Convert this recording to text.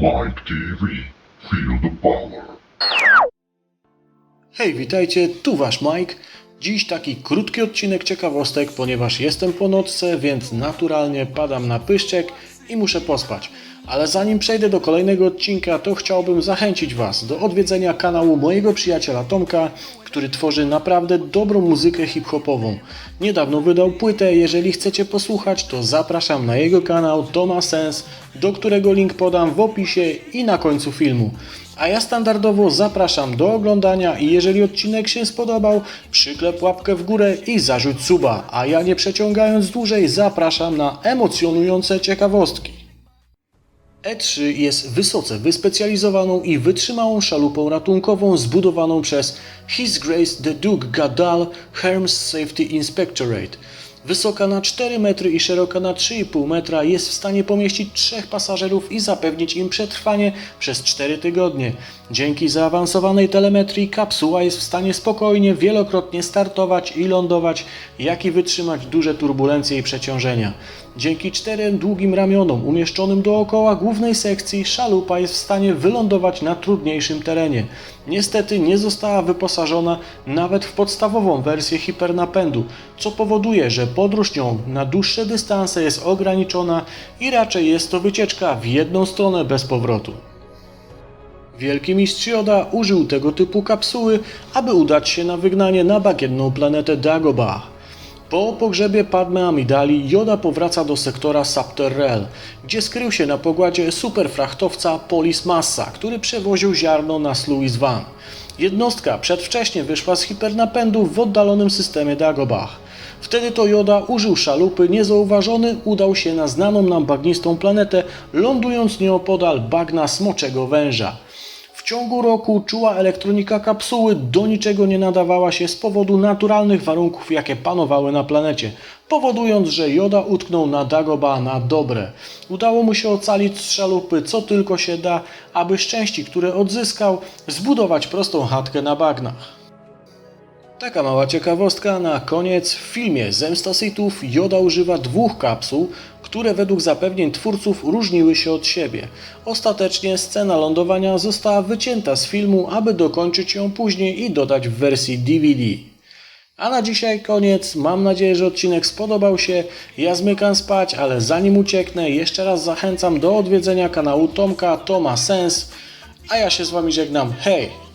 Mike TV. Feel the power. Hej, witajcie, tu wasz Mike. Dziś taki krótki odcinek ciekawostek, ponieważ jestem po nocce, więc naturalnie padam na pyszczek i muszę pospać. Ale zanim przejdę do kolejnego odcinka, to chciałbym zachęcić Was do odwiedzenia kanału mojego przyjaciela Tomka, który tworzy naprawdę dobrą muzykę hip-hopową. Niedawno wydał płytę, jeżeli chcecie posłuchać, to zapraszam na jego kanał Toma Sens, do którego link podam w opisie i na końcu filmu. A ja standardowo zapraszam do oglądania i jeżeli odcinek się spodobał, przyklep łapkę w górę i zarzuć suba. A ja nie przeciągając dłużej zapraszam na emocjonujące ciekawostki. E3 jest wysoce wyspecjalizowaną i wytrzymałą szalupą ratunkową zbudowaną przez His Grace the Duke Gadal Herms Safety Inspectorate. Wysoka na 4 metry i szeroka na 3,5 metra jest w stanie pomieścić trzech pasażerów i zapewnić im przetrwanie przez 4 tygodnie. Dzięki zaawansowanej telemetrii kapsuła jest w stanie spokojnie wielokrotnie startować i lądować, jak i wytrzymać duże turbulencje i przeciążenia. Dzięki czterem długim ramionom umieszczonym dookoła głównej sekcji szalupa jest w stanie wylądować na trudniejszym terenie. Niestety nie została wyposażona nawet w podstawową wersję hipernapędu, co powoduje, że podróż nią na dłuższe dystanse jest ograniczona i raczej jest to wycieczka w jedną stronę bez powrotu. Wielki mistrz Joda użył tego typu kapsuły, aby udać się na wygnanie na bagienną planetę Dagobah. Po pogrzebie Padme Amidali Joda powraca do sektora Subterrel, gdzie skrył się na pogładzie superfrachtowca Polis Massa, który przewoził ziarno na Sluice Van. Jednostka przedwcześnie wyszła z hipernapędu w oddalonym systemie Dagobah. Wtedy to Joda użył szalupy, niezauważony udał się na znaną nam bagnistą planetę, lądując nieopodal bagna Smoczego Węża. Ciągu roku czuła elektronika kapsuły do niczego nie nadawała się z powodu naturalnych warunków, jakie panowały na planecie, powodując, że Joda utknął na Dagoba na dobre. Udało mu się ocalić z szalupy co tylko się da, aby z części, które odzyskał, zbudować prostą chatkę na bagnach. Taka mała ciekawostka na koniec. W filmie Zemsta Sithów Joda używa dwóch kapsuł, które według zapewnień twórców różniły się od siebie. Ostatecznie scena lądowania została wycięta z filmu, aby dokończyć ją później i dodać w wersji DVD. A na dzisiaj koniec. Mam nadzieję, że odcinek spodobał się. Ja zmykam spać, ale zanim ucieknę, jeszcze raz zachęcam do odwiedzenia kanału Tomka Toma Sens. A ja się z Wami żegnam. Hej!